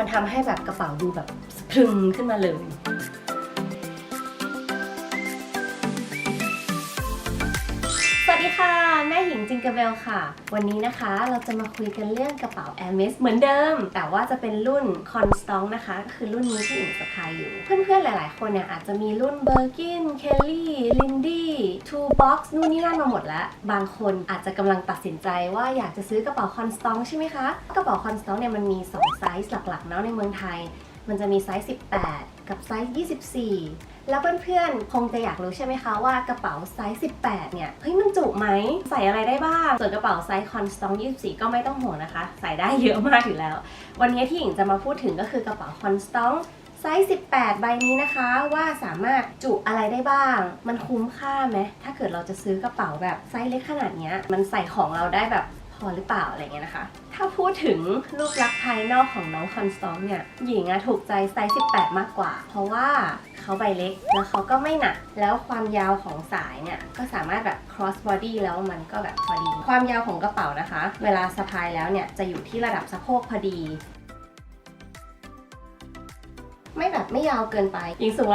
มันทำให้แบบกระเป๋าดูแบบพรึงขึ้นมาเลย จิงเกเบลค่ะ วันนี้นะคะเราจะมาคุยกันเรื่องกระเป๋า Hermes เหมือนเดิม แต่ว่าจะเป็นรุ่น Constance นะคะ ก็คือรุ่นนี้ที่หญิงสะพายอยู่ เพื่อนๆหลายๆ คนเนี่ยอาจจะมีรุ่น Birkin Kelly Lindy Two Box นู่นนี่นั่นมาหมดแล้ว บางคนอาจจะกำลังตัดสินใจว่าอยากจะซื้อกระเป๋า Constance ใช่ไหมคะ กระเป๋า Constance เนี่ยมันมี 2 ไซส์หลักๆเนาะในเมืองไทย มันจะมีไซส์ 18 กับไซส์ 24 แล้วเพื่อนๆ คงจะอยากรู้ใช่ไหมคะว่ากระเป๋าไซส์ 18 เนี่ย เฮ้ยมันจุไหม ใส่อะไรได้บ้าง ส่วนกระเป๋าไซส์ Constance 24 ก็ไม่ต้องห่วงนะคะ ใส่ได้เยอะมากอยู่แล้ว วันนี้ที่หญิงจะมาพูดถึงก็คือกระเป๋า Constance ไซส์ 18 ใบนี้นะคะว่าสามารถจุอะไรได้บ้าง มันคุ้มค่าไหม ถ้าเกิดเราจะซื้อกระเป๋าแบบไซส์เล็กขนาดเนี้ยมันใส่ของเราได้แบบ พอหรือเปล่าอะไรเงี้ยนะคะ ถ้าพูดถึงรูปลักษณ์ภายนอกของน้องคอนสตองเนี่ย หญิงอะถูกใจไซส์ 18 มากกว่า เพราะว่าเขาใบเล็กแล้วเขาก็ไม่หนัก แล้วความยาวของสายเนี่ย ก็สามารถแบบ cross body แล้วมันก็แบบพอดี ความยาวของกระเป๋านะคะ เวลาสะพายแล้วเนี่ย จะอยู่ที่ระดับสะโพกพอดี ไม่แบบไม่ยาวเกินไปหญิงสูง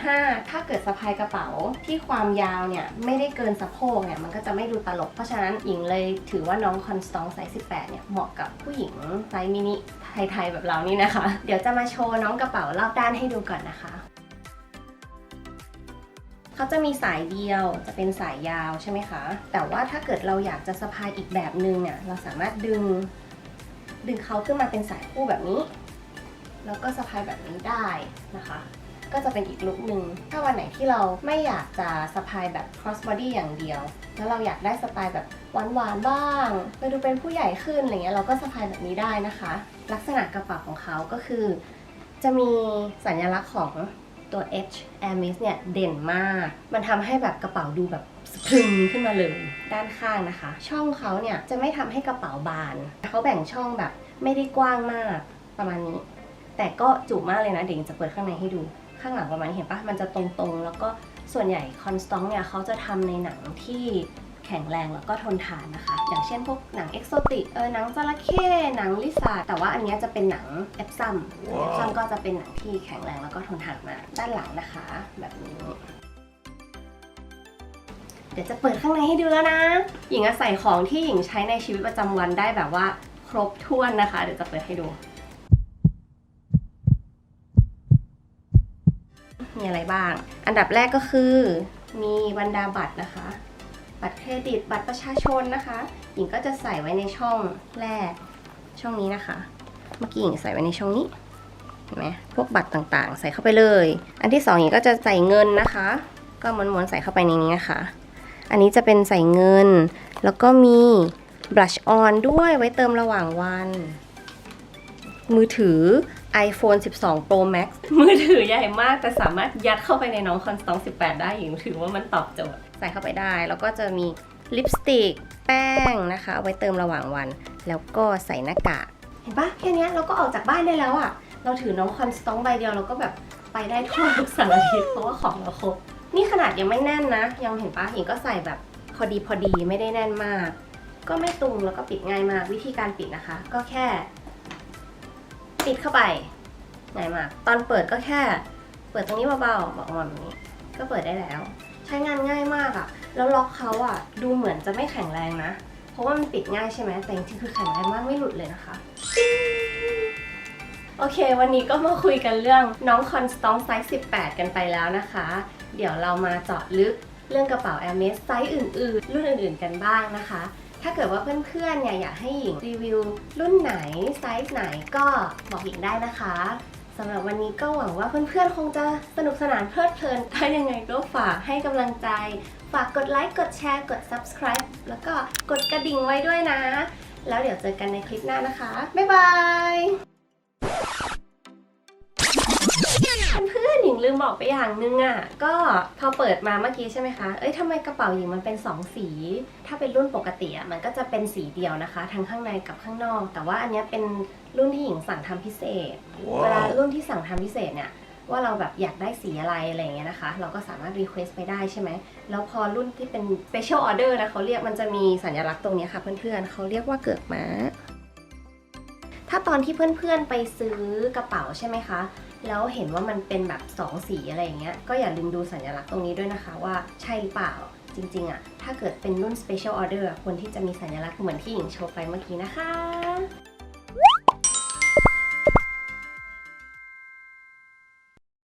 155 ถ้าเกิดสะพายกระเป๋าที่ความยาวเนี่ยไม่ได้เกินสะโพกเนี่ยมันก็จะไม่ดูตลก เพราะฉะนั้นหญิงเลยถือว่าน้องคอนสตองไซส์18 เนี่ยเหมาะกับผู้หญิงไซส์มินิไทยๆแบบเรานี่นะคะ เดี๋ยวจะมาโชว์น้องกระเป๋ารอบด้านให้ดูก่อนนะคะเขาจะมีสายเดียวจะเป็นสายยาวใช่ไหมคะ แต่ว่าถ้าเกิดเราอยากจะสะพายอีกแบบนึงเนี่ยเราสามารถดึง ดึงเขาขึ้นมาเป็นสายคู่แบบนี้ แล้วก็สะพายแบบนี้ได้นะคะ ก็จะเป็นอีกลุคหนึ่งถ้าวันไหนที่เราไม่อยากจะสะพายแบบ cross body อย่างเดียว แล้วเราอยากได้สไตล์แบบหวานๆบ้างไปดูเป็นผู้ใหญ่ขึ้นอะไรเงี้ยเราก็สะพายแบบนี้ได้นะคะ ลักษณะกระเป๋าของเขาก็คือ จะมีสัญลักษณ์ของตัว H Hermes เนี่ยเด่นมาก มันทำให้แบบกระเป๋าดูแบบสะพรึงขึ้นมาเลยด้านข้างนะคะ ช่องเขาเนี่ยจะไม่ทำให้กระเป๋าบาน เขาแบ่งช่องแบบไม่ได้กว้างมากประมาณนี้ แต่ก็จุมากเลยนะเดี๋ยวหญิงจะเปิดข้างในให้ดูข้างหลังประมาณนี้เห็นปะมันจะตรงๆ แล้วก็ส่วนใหญ่คอนสตองเนี่ยเขาจะทำในหนังที่แข็งแรงแล้วก็ทนทานนะคะ อย่างเช่นพวกหนังเอ็กโซติกเออหนังจระเข้หนังลิซ่าแต่ว่าอันเนี้ยจะเป็นหนังเอฟซัมเอฟซัมก็จะเป็นหนังที่แข็งแรงแล้วก็ทนทานมากด้านหลังนะคะ แบบนี้ เดี๋ยวจะเปิดข้างในให้ดูแล้วนะ หญิงอะใส่ของที่หญิงใช้ในชีวิตประจำวันได้แบบว่าครบถ้วนนะคะ เดี๋ยวจะเปิดให้ดู มีอะไรบ้าง อันดับแรกก็คือมีบรรดาบัตรนะคะ บัตรเครดิตบัตรประชาชนนะคะ หญิงก็จะใส่ไว้ในช่องแรกช่องนี้นะคะ เมื่อกี้หญิงใส่ไว้ในช่องนี้เห็นไหมพวกบัตรต่างๆ ใส่เข้าไปเลย อันที่สองหญิงก็จะใส่เงินนะคะ ก็ม้วนๆใส่เข้าไปในนี้นะคะ อันนี้จะเป็นใส่เงิน แล้วก็มี blush on ด้วยไว้เติมระหว่างวัน มือถือ iPhone 12 Pro Max มือถือใหญ่มากแต่สามารถยัดเข้าไปในน้องคอนสตอง18 ได้หญิงถือว่ามันตอบโจทย์ ใส่เข้าไปได้ แล้วก็จะมีลิปสติก แป้งนะคะ เอาไว้เติมระหว่างวัน แล้วก็ใส่หน้ากาก เห็นปะแค่เนี้ยเราก็ออกจากบ้านได้แล้วอะเราถือน้องคอนสตองใบเดียวเราก็แบบไปได้ทั่วทุกสารทิศเพราะว่าของเราครบ นี่ขนาดยังไม่แน่นนะ ยังเห็นปะหญิงก็ใส่แบบพอดีพอดีไม่ได้แน่นมาก ก็ไม่ตุงแล้วก็ปิดง่ายมากวิธีการปิดนะคะ ก็แค่ ปิดเข้าไปง่ายมาก ตอนเปิดก็แค่ เปิดตรงนี้เบาๆบอกออกมาแบบนี้ ก็เปิดได้แล้ว ใช้งานง่ายมากอะแล้วล็อกเขาอะดูเหมือนจะไม่แข็งแรงนะ เพราะว่ามันปิดง่ายใช่ไหมแต่จริงๆคือแข็งแรงมากไม่หลุดเลยนะคะ โอเค วันนี้ก็มาคุยกันเรื่องน้องคอนสตองไซส์ 18 กันไปแล้วนะคะ เดี๋ยวเรามาเจาะลึกเรื่องกระเป๋า Hermes ไซส์อื่นๆ รุ่นอื่นๆ กันบ้างนะคะ ถ้าเกิดว่าเพื่อนๆเนี่ยอยากให้หญิงรีวิวรุ่นไหนไซส์ไหนก็บอกหญิงได้นะคะสำหรับวันนี้ก็หวังว่าเพื่อนๆ คงจะสนุกสนานเพลิดเพลินถ้ายังไงก็ฝากให้กำลังใจ ฝากกดไลค์ กดแชร์ กด subscribe แล้วก็กดกระดิ่งไว้ด้วยนะ แล้วเดี๋ยวเจอกันในคลิปหน้านะคะ บ๊ายบาย หญิงลืมบอกไปอย่างนึงอะ ก็พอเปิดมาเมื่อกี้ใช่ไหมคะ เอ้ยทำไมกระเป๋าหญิงมันเป็น 2 สี ถ้าเป็นรุ่นปกติอะมันก็จะเป็นสีเดียวนะคะ ทั้งข้างในกับข้างนอก แต่ว่าอันเนี้ยเป็นรุ่นที่หญิงสั่งทำพิเศษเวลารุ่นที่สั่งทำพิเศษเนี่ยว่าเราแบบอยากได้สีอะไรอะไรอย่างเงี้ยนะคะ เราก็สามารถรีเควสไปได้ใช่ไหม แล้วพอรุ่นที่เป็น special order นะเขาเรียกมันจะมีสัญลักษณ์ตรงเนี้ยค่ะเพื่อนๆเขาเรียกว่าเกือกม้า ถ้าตอนที่เพื่อนๆไปซื้อกระเป๋าใช่ไหมคะ แล้วเห็นว่ามันเป็นแบบสองสีอะไรอย่างเงี้ย ก็อย่าลืมดูสัญลักษณ์ตรงนี้ด้วยนะคะว่าใช่หรือเปล่าจริงๆอะถ้าเกิดเป็นรุ่น special order อะควรที่จะมีสัญลักษณ์เหมือนที่หญิงโชว์ไปเมื่อกี้นะคะ